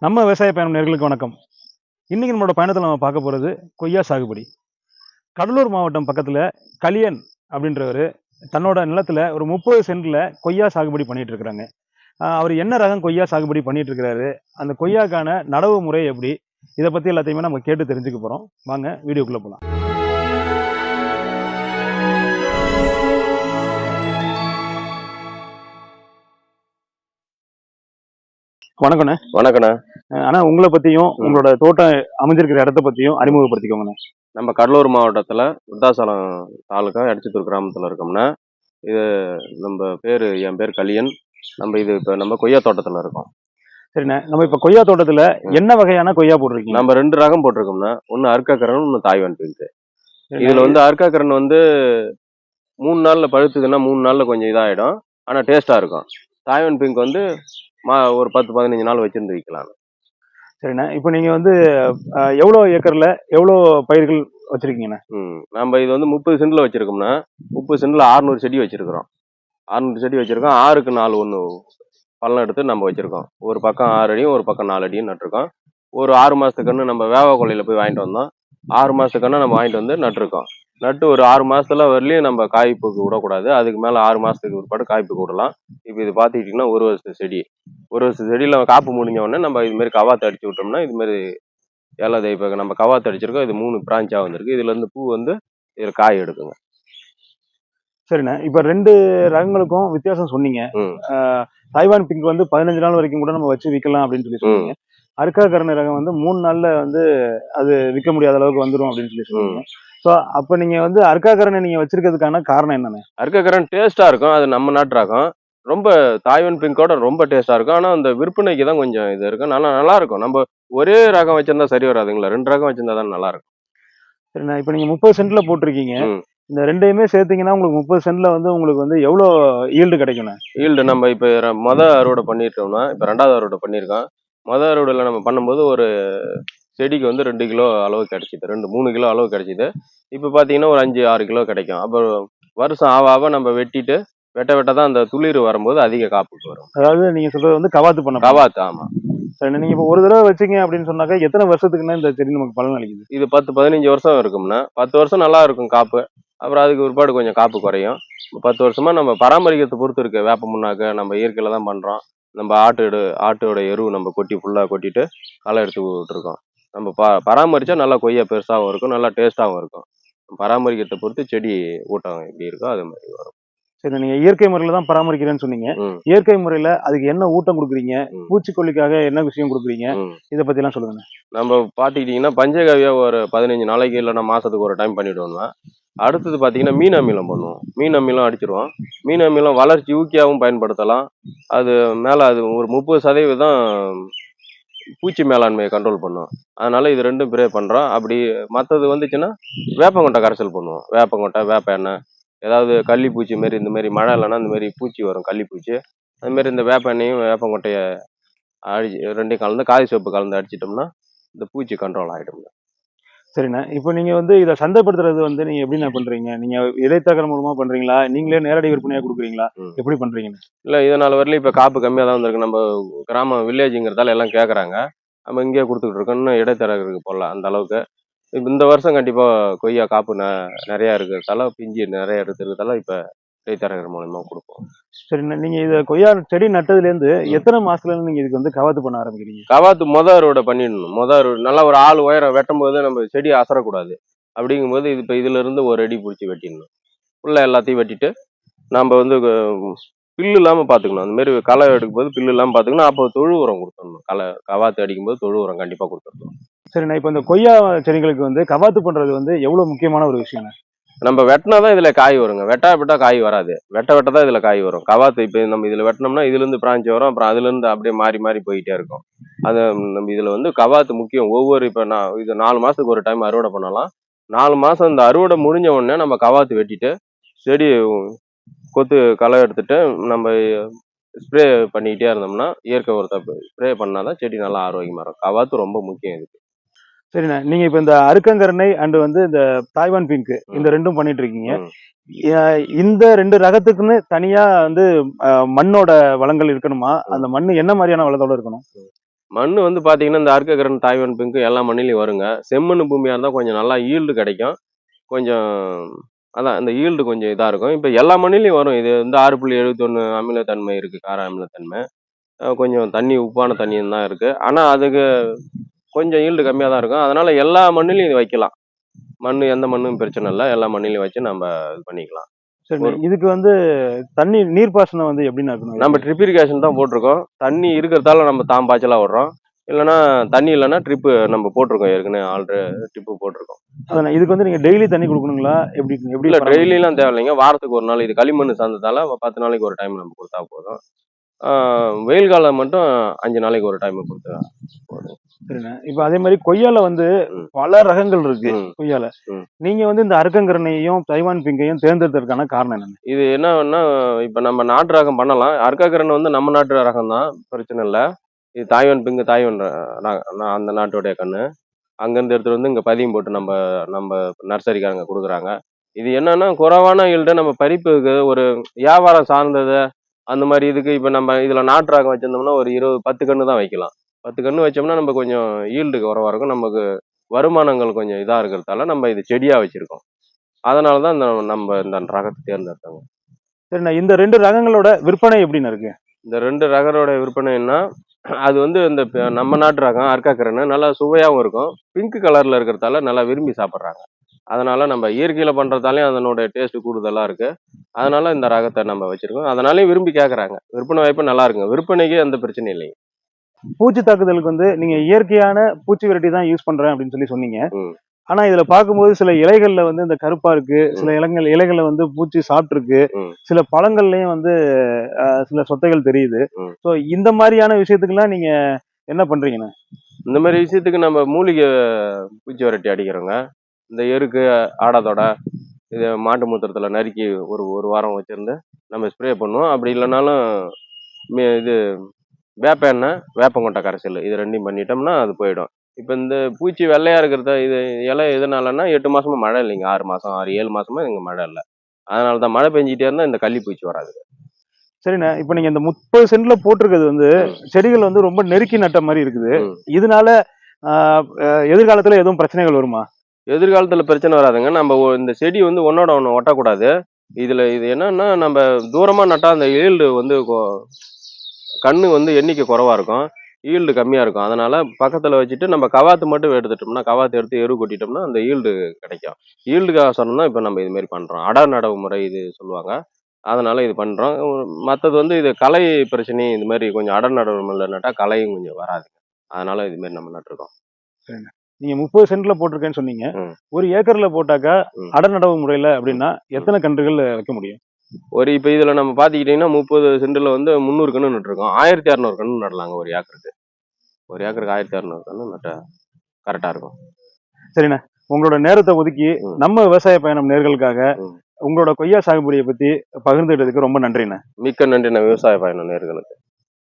நம்ம விவசாய பயணம் நேர்களுக்கு வணக்கம். இன்றைக்கி நம்மளோட பயணத்தில் நம்ம பார்க்க போகிறது கொய்யா சாகுபடி. கடலூர் மாவட்டம் பக்கத்தில் கலியன் அப்படின்றவர் தன்னோட நிலத்தில் ஒரு முப்பது சென்டில் கொய்யா சாகுபடி பண்ணிகிட்டு இருக்கிறாங்க. அவர் என்ன ரகம் கொய்யா சாகுபடி பண்ணிகிட்டு இருக்கிறாரு? அந்த கொய்யாக்கான நடவு முறை எப்படி? இதை பற்றி எல்லாத்தையுமே நம்ம கேட்டு தெரிஞ்சுக்க போகிறோம் வாங்க வீடியோக்குள்ளே போகலாம் வணக்கண்ணே வணக்கண்ணா அண்ணா உங்களை பற்றியும் உங்களோட தோட்டம் அமைஞ்சிருக்கிற இடத்த பற்றியும் அறிமுகப்படுத்திக்கோங்கண்ணே. நம்ம கடலூர் மாவட்டத்தில் விருத்தாசலம் தாலுக்கா எடச்சித்தூர் கிராமத்தில் இருக்கோம்னா இது நம்ம பேர் என் பேர் கலியன். நம்ம இது இப்போ நம்ம கொய்யா தோட்டத்தில் இருக்கோம். சரிண்ணே. நம்ம இப்போ கொய்யா தோட்டத்தில் என்ன வகையான கொய்யா போட்டிருக்கீங்க? நம்ம ரெண்டு ரகம் போட்டிருக்கோம்னா ஒன்று அர்க்காக்கரன் ஒன்று தாய்வான் பிங்க் இதில் வந்து அர்க்காக்கரன் வந்து மூணு நாளில் பழுத்துதுன்னா மூணு நாளில் கொஞ்சம் இதாகிடும் ஆனால் டேஸ்ட்டாக இருக்கும். தாய்வான் பிங்க் வந்து மா ஒரு பத்து பதினஞ்சு நாள் வச்சிருந்து விற்கலாம் சரிண்ணே. இப்போ நீங்கள் வந்து எவ்வளோ ஏக்கரில் எவ்வளோ பயிர்கள் வச்சுருக்கீங்கண்ணே? ம். நம்ம இது வந்து முப்பது சென்டில் வச்சிருக்கோம்னா முப்பது சென்டில் ஆறுநூறு செடி வச்சிருக்கிறோம். ஆறுநூறு செடி வச்சிருக்கோம். ஆறுக்கு நாலு ஒன்று பள்ளம் எடுத்து நம்ம வச்சிருக்கோம். ஒரு பக்கம் ஆறு அடியும் ஒரு பக்கம் நாலு அடியும் நட்டிருக்கோம். ஒரு ஆறு மாதத்துக்குன்னு நம்ம வேவ கொள்ளையில் போய் வாங்கிட்டு வந்தோம். ஆறு மாதத்துக்குன்னு நம்ம வாங்கிட்டு வந்து நட்டிருக்கோம். நட்டு ஒரு ஆறு மாசத்துல வரலையும் நம்ம காய்ப்புக்கு விடக்கூடாது. அதுக்கு மேலே ஆறு மாதத்துக்கு பிற்பாடு காய்ப்புக்கு விடலாம். இப்போ இது பார்த்துக்கிட்டிங்கன்னா ஒரு வருஷத்து செடி. ஒரு வருஷத்து செடியில் காப்பு முடிஞ்ச உடனே நம்ம இது மாதிரி கவாத்து அடிச்சு விட்டோம்னா இது மாதிரி ஏழாவது இப்போ நம்ம கவாத்து அடிச்சிருக்கோம். இது மூணு பிரான்ச்சாக வந்திருக்கு. இதுல இருந்து பூ வந்து இதில் காய் எடுக்குங்க. சரிண்ணே. இப்போ ரெண்டு ரகங்களுக்கும் வித்தியாசம் சொன்னீங்க. தாய்வான் பிங்க் வந்து பதினஞ்சு நாள் வரைக்கும் கூட நம்ம வச்சு விற்கலாம் அப்படின்னு சொல்லி சொன்னீங்க. அர்க்கா கரண ரகம் வந்து மூணு நாள்ல வந்து அது விற்க முடியாத அளவுக்கு வந்துடும் அப்படின்னு சொல்லி சொன்னீங்க ஸோ அப்போ நீங்க வந்து அர்க்கா கரணை நீங்க வச்சிருக்கிறதுக்கான காரணம் என்னண்ணே அருக்கக்கரன் டேஸ்ட்டாக இருக்கும். அது நம்ம நாட்டு ரகம். ரொம்ப தாய்வன் பிங்கோட ரொம்ப டேஸ்ட்டாக இருக்கும். ஆனால் அந்த விற்பனைக்கு தான் கொஞ்சம் இது இருக்கும். நல்லா நல்லா இருக்கும். நம்ம ஒரே ரகம் வச்சிருந்தா சரி வராதுங்களா? ரெண்டு ரகம் வச்சிருந்தா தான் நல்லா இருக்கும். சரிண்ணா இப்போ நீங்க முப்பது சென்ட்ல போட்டிருக்கீங்க. இந்த ரெண்டையுமே சேர்த்தீங்கன்னா உங்களுக்கு முப்பது சென்ட்ல வந்து உங்களுக்கு வந்து எவ்வளோ ஈல்டு கிடைக்குண்ணே ஈல்டு நம்ம இப்போ மொதல் அறுவடை பண்ணிட்டோம்னா இப்போ ரெண்டாவது அறுவடை பண்ணியிருக்கோம். மொதல் அறுவடையில் நம்ம பண்ணும்போது ஒரு செடிக்கு வந்து ரெண்டு கிலோ அளவு கிடைச்சிது. ரெண்டு மூணு கிலோ அளவு கிடைச்சிது. இப்போ பார்த்தீங்கன்னா ஒரு அஞ்சு ஆறு கிலோ கிடைக்கும். அப்புறம் வருஷம் ஆக ஆக நம்ம வெட்டிட்டு வெட்ட வெட்ட தான் அந்த துளிர் வரும்போது அதிக காப்புக்கு வரும். அதாவது நீங்க சொல்றது வந்து கவாத்து பண்ண கவாத்து ஆமாம் சரி நீங்க இப்போ ஒரு தடவை வச்சீங்க அப்படின்னு சொன்னாக்கா எத்தனை வருஷத்துக்குன்னா இந்த செடி நமக்கு பலன் அளிக்குது? இது பத்து பதினஞ்சு வருஷம் இருக்கும்னா பத்து வருஷம் நல்லா இருக்கும் காப்பு. அப்புறம் அதுக்கு பிற்பாடு கொஞ்சம் காப்பு குறையும். இப்ப பத்து வருஷமா நம்ம பராமரிக்கிறதை பொறுத்து இருக்கு. வேப்ப முன்னாக்க நம்ம இயற்கையில தான் பண்றோம். நம்ம ஆட்டு எடு ஆட்டோட எருவு நம்ம கொட்டி ஃபுல்லா கொட்டிட்டு களை எடுத்து விட்டுருக்கோம். நம்ம ப பராமரிச்சா நல்லா கொய்யா பெருசாகவும் இருக்கும் நல்லா டேஸ்டாகவும் இருக்கும். பராமரிக்கிறதை பொறுத்து செடி ஊட்டம் எப்படி இருக்கோ அது மாதிரி வரும். சரி நீங்க இயற்கை முறையில தான் பராமரிக்கிறேன்னு சொன்னீங்க. இயற்கை முறையில அதுக்கு என்ன ஊட்டம் கொடுக்குறீங்க. பூச்சிக்கொல்லிக்காக என்ன விஷயம் கொடுக்குறீங்க. இதை பத்தி எல்லாம் சொல்லுங்க நம்ம பார்த்துக்கிட்டிங்கன்னா பஞ்சகாவியா ஒரு பதினஞ்சு நாளைக்கு இல்லைன்னா மாசத்துக்கு ஒரு டைம் பண்ணிவிடுவோம்னா அடுத்தது பார்த்தீங்கன்னா மீன் அமிலம் பண்ணுவோம். மீன் அமிலம் அடிச்சிருவோம். மீன் அமிலம் வளர்ச்சி ஊக்கியாகவும் பயன்படுத்தலாம். அது மேலே அது ஒரு முப்பது சதவீதம் பூச்சி மேலாண்மையை கண்ட்ரோல் பண்ணும். அதனால் இது ரெண்டும் ப்ரே பண்ணுறோம் அப்படி மற்றது வந்துச்சுன்னா வேப்பங்கொட்டை கரைசல் பண்ணுவோம். வேப்பங்கொட்டை வேப்ப எண்ணெய் ஏதாவது கள்ளிப்பூச்சி மாரி இந்த மாதிரி மழை இல்லைன்னா இந்த மாதிரி பூச்சி வரும் கள்ளிப்பூச்சி. அதுமாரி இந்த வேப்ப எண்ணெயும் வேப்பங்கொட்டையை அடிச்சு ரெண்டையும் கலந்து காய் சோப்பு கலந்து அடிச்சிட்டோம்னா இந்த பூச்சி கண்ட்ரோல் ஆகிடும் சரிண்ணா. இப்போ நீங்க வந்து இதை சந்தைப்படுத்துறது வந்து நீங்க எப்படி நான் பண்றீங்க? நீங்க இடைத்தகரம் மூலமா பண்றீங்களா? நீங்களே நேரடி விற்பனையா கொடுக்குறீங்களா. எப்படி பண்றீங்க இல்லை இதனால் வரலையும் இப்போ காப்பு கம்மியாக தான் வந்திருக்கு. நம்ம கிராமம் வில்லேஜுங்கிறதால எல்லாம் கேட்குறாங்க நம்ம இங்கேயே கொடுத்துக்கிட்டு இருக்கோம். இன்னும் இடைத்தரகருக்கு போடலாம் அந்த அளவுக்கு. இப்போ இந்த வருஷம் கண்டிப்பாக கொய்யா காப்பு ந நிறையா இருக்கிறதால பிஞ்சு நிறைய இருக்கிறதால இப்போ இடைத்தரகர் மூலயமா கொடுப்போம். சரிண்ணா நீங்க இதை கொய்யா செடி நட்டதுல இருந்து எத்தனை மாசத்துல இருந்து நீங்க இதுக்கு வந்து கவாத்து பண்ண ஆரம்பிக்கிறீங்க? கவாத்து மொத அறுவடை பண்ணிடணும். மொத அறுவடை நல்லா ஒரு ஆள் உயரம் வெட்டும் போது நம்ம செடி அசரக்கூடாது. அப்படிங்கும்போது இது இப்போ இதுல இருந்து ஒரு அடி பிடிச்சி வெட்டிடணும். ஃபுல்லாக எல்லாத்தையும் வெட்டிட்டு நம்ம வந்து பில்லு இல்லாமல் பார்த்துக்கணும் அந்த மாதிரி களை எடுக்கும்போது பில்லு இல்லாமல் பார்த்துக்கணும் அப்போ தொழு உரம் கொடுத்துடணும். களை கவாத்து அடிக்கும்போது தொழு உரம் கண்டிப்பாக கொடுத்துடணும். சரிண்ணா இப்போ இந்த கொய்யா செடிகளுக்கு வந்து கவாத்து பண்றது வந்து எவ்வளவு முக்கியமான ஒரு விஷயம் நம்ம வெட்டினா தான் இதில் காய் வருங்க. வெட்டா வெட்டா காய் வராது. வெட்ட வெட்ட தான் இதில் காய் வரும். கவாத்து இப்போ நம்ம இதில் வெட்டினோம்னா இதுலேருந்து பிராஞ்சி வரும். அப்புறம் அதுலேருந்து அப்படியே மாறி மாறி போயிட்டே இருக்கும். அது நம்ம இதில் வந்து கவாத்து முக்கியம். ஒவ்வொரு இப்போ நான் இது நாலு மாதத்துக்கு ஒரு டைம் அறுவடை பண்ணலாம். நாலு மாதம் இந்த அறுவடை முடிஞ்ச உடனே நம்ம கவாத்து வெட்டிட்டு செடி கொத்து களை எடுத்துட்டு நம்ம ஸ்ப்ரே பண்ணிக்கிட்டே இருந்தோம்னா இயற்கை உரத்தை ஸ்ப்ரே பண்ணாதான் செடி நல்லா ஆரோக்கியமாக இருக்கும். கவாத்து ரொம்ப முக்கியம் இதுக்கு. சரிண்ணா. நீங்க இப்ப இந்த அருக்கங்கரணை அண்ட் வந்து இந்த தாய்வான் பிங்க் இந்த ரெண்டும் பண்ணிட்டு இருக்கீங்க இந்த ரெண்டு ரகத்துக்குன்னு தனியா வந்து மண்ணோட வளங்கள் இருக்கணுமா? அந்த மண் என்ன மாதிரியான வளத்தோட இருக்கணும்? மண் வந்து பாத்தீங்கன்னா இந்த அர்க்ககரன் தாய்வான் பிங்க் எல்லா மண்ணிலையும் வருங்க. செம்மண் பூமியா இருந்தா கொஞ்சம் நல்லா ஈல்டு கிடைக்கும். கொஞ்சம் அதான் இந்த ஈல்டு கொஞ்சம் இதா இருக்கும். இப்போ எல்லா மண்ணிலையும் வரும். இது வந்து ஆறு புள்ளி எழுபத்தொன்னு அமிலத்தன்மை இருக்கு கார அமிலத்தன்மை. கொஞ்சம் தண்ணி உப்பான தண்ணி தான் இருக்கு. ஆனா அதுக்கு கொஞ்சம் ஈல்டு கம்மியா தான் இருக்கும். அதனால எல்லா மண்ணிலையும் இது வைக்கலாம். மண் எந்த மண்ணும் பிரச்சனை இல்லை. எல்லா மண்ணிலையும் வச்சு நம்ம இது பண்ணிக்கலாம். சரி இதுக்கு வந்து தண்ணி நீர்ப்பாசனம் வந்து எப்படின்னு இருக்கணும்? நம்ம ட்ரிப் இரிகேஷன் தான் போட்டிருக்கோம். தண்ணி இருக்கிறதால நம்ம தாம் பாய்ச்சலா விடுறோம் இல்லைன்னா தண்ணி இல்லைன்னா ட்ரிப்பு நம்ம போட்டிருக்கோம். ஏற்கனவே ஆல்ரெடி ட்ரிப்பு போட்டிருக்கோம். அதான் இதுக்கு வந்து நீங்க டெய்லி தண்ணி கொடுக்கணுங்களா? எப்படி எப்படி இல்ல? டெய்லிலாம் தேவையில்லைங்க. வாரத்துக்கு ஒரு நாள் இது களிமண் சார்ந்ததால பத்து நாளைக்கு ஒரு டைம் நம்ம கொடுத்தா போதும். வெயில் காலம் மட்டும் அஞ்சு நாளைக்கு ஒரு டைம் கொடுத்தா சரிண்ணே. இப்ப அதே மாதிரி கொய்யால வந்து. பல ரகங்கள் இருக்கு. கொய்யால. நீங்க வந்து இந்த அருக்கங்கரனையும் தைவான் பிங்கையும் தேர்ந்தெடுத்ததற்கான காரணம் என்ன இது என்னன்னா இப்ப நம்ம நாட்டு ரகம் பண்ணலாம். அர்க்காக்கரன் வந்து நம்ம நாட்டு ரகம் தான் பிரச்சனை இல்லை. இது தாய்வான் பிங்கு தாய்வான் அந்த நாட்டுடைய கண்ணு. அங்கேருந்து எடுத்துட்டு வந்து இங்கே பதியம் போட்டு நம்ம நம்ம நர்சரிக்காரங்க கொடுக்குறாங்க. இது என்னன்னா குறைவான ஈல்டு நம்ம பறிப்புக்கு ஒரு வியாபாரம் சார்ந்தது அந்த மாதிரி இதுக்கு இப்போ நம்ம இதில் நாட்டு ரகம் வச்சிருந்தோம்னா ஒரு இருபது பத்து கன்று தான் வைக்கலாம். பத்து கன்று வச்சோம்னா நம்ம கொஞ்சம் ஈல்டு குறைவா இருக்கும் நமக்கு வருமானங்கள் கொஞ்சம் இதாக இருக்கிறதால நம்ம இது செடியாக வச்சுருக்கோம். அதனால தான் இந்த நம்ம இந்த ரகத்தை தேர்ந்தெடுத்தோங்க. சரிண்ணா இந்த ரெண்டு ரகங்களோட விற்பனை எப்படின்னு இருக்கு? இந்த ரெண்டு ரகரோட விற்பனைன்னா அது வந்து இந்த நம்ம நாட்டு ரகம் அர்க்காக்கரன்னு நல்லா சுவையாகவும் இருக்கும். பிங்க் கலர்ல இருக்கிறதால நல்லா விரும்பி சாப்பிட்றாங்க. அதனால நம்ம இயற்கையில பண்றதாலையும் அதனோட டேஸ்ட் கூடுதலா இருக்கு. அதனால இந்த ரகத்தை நம்ம வச்சிருக்கோம். அதனாலயும் விரும்பி கேட்கறாங்க விற்பனை வாய்ப்பு நல்லா இருக்குங்க. விற்பனைக்கு எந்த பிரச்சனையும் இல்லைங்க. பூச்சி தாக்குதலுக்கு வந்து நீங்க இயற்கையான பூச்சி விரட்டி தான் யூஸ் பண்றேன் அப்படின்னு சொல்லி சொன்னீங்க. ஆனா இதுல பார்க்கும்போது சில இலைகள்ல வந்து இந்த கருப்பா இருக்கு சில இலங்கள் இலைகள்ல வந்து பூச்சி சாப்பிட்டுருக்கு. சில பழங்கள்லயும் வந்து சில சொத்தைகள் தெரியுது. ஸோ இந்த மாதிரியான விஷயத்துக்குலாம் நீங்க என்ன பண்றீங்கண்ணா? இந்த மாதிரி விஷயத்துக்கு நம்ம மூலிகை பூச்சி விரட்டி அடிக்கிறோங்க. இந்த எருக்கு ஆடாதோட இது மாட்டு மூத்திரத்துல நறுக்கி ஒரு ஒரு வாரம் வச்சிருந்து நம்ம ஸ்ப்ரே பண்ணுவோம். அப்படி இல்லைனாலும் மே- இது வேப்ப எண்ணெய் வேப்பங்கொட்டை கரைசல் இது ரெண்டையும் பண்ணிட்டோம்னா அது போயிடும். இப்போ இந்த பூச்சி வெள்ளையா இருக்கிறத இது இலை எதனாலன்னா எட்டு மாசமா மழை இல்லைங்க ஆறு மாசம் ஆறு ஏழு மாசமா இங்க மழை இல்லை. அதனால தான் மழை பெஞ்சிட்டே இருந்தா இந்த கள்ளி பூச்சி வராது. சரிண்ணா இப்போ நீங்க இந்த முப்பது சென்ட்ல போட்டிருக்கிறது வந்து. செடிகள் வந்து ரொம்ப நெருக்கி நட்ட மாதிரி இருக்குது. இதனால எதிர்காலத்துல எதுவும் பிரச்சனைகள் வருமா? எதிர்காலத்தில் பிரச்சனை வராதுங்க. நம்ம இந்த செடி வந்து ஒன்னோட ஒன்று ஒட்டக்கூடாது. இதில் இது என்னன்னா நம்ம தூரமாக நட்டால் அந்த ஈல்டு வந்து கண்ணு வந்து எண்ணிக்கை குறவாக இருக்கும். ஈல்டு கம்மியாக இருக்கும். அதனால் பக்கத்தில் வச்சுட்டு நம்ம கவாத்து மட்டும் எடுத்துட்டோம்னா கவாத்து எடுத்து எரு கொட்டிட்டோம்னா அந்த ஈல்டு கிடைக்கும். ஈல்டுக்காக சொன்னோம்னா இப்போ நம்ம இது மாதிரி அட நடவு முறை இது சொல்லுவாங்க. அதனால் இது பண்ணுறோம் மற்றது வந்து இது கலை பிரச்சனை இது மாதிரி கொஞ்சம் அட நடவு முறையில் நட்டால் கலையும் கொஞ்சம் வராது அதனால் இதுமாரி நம்ம நட்டுருக்கோம். நீங்க முப்பது சென்ட்ல போட்டிருக்கேன்னு சொன்னீங்க. ஒரு ஏக்கர்ல போட்டாக்கா ம். அடர் நடவு முறையில அப்படின்னா எத்தனை கன்றுகள் வைக்க முடியும்? ஒரு இப்போ இதில் நம்ம பார்த்துக்கிட்டிங்கன்னா முப்பது சென்டில் வந்து முந்நூறு கன்று நட்டுருக்கோம். ஆயிரத்தி இரநூறு கன்று நடலாங்க ஒரு ஏக்கருக்கு. ஒரு ஏக்கருக்கு ஆயிரத்தி இரநூறு கன்று நட்டா கரெக்டாக இருக்கும். சரிண்ணா. உங்களோட நேரத்தை ஒதுக்கி. நம்ம விவசாய பயணம் நேர்களுக்காக. உங்களோட கொய்யா சாகுபடியை பத்தி பகிர்ந்துட்டதுக்கு ரொம்ப நன்றிண்ணா. மிக்க நன்றி நான் விவசாய பயணம் நேர்களுக்கு.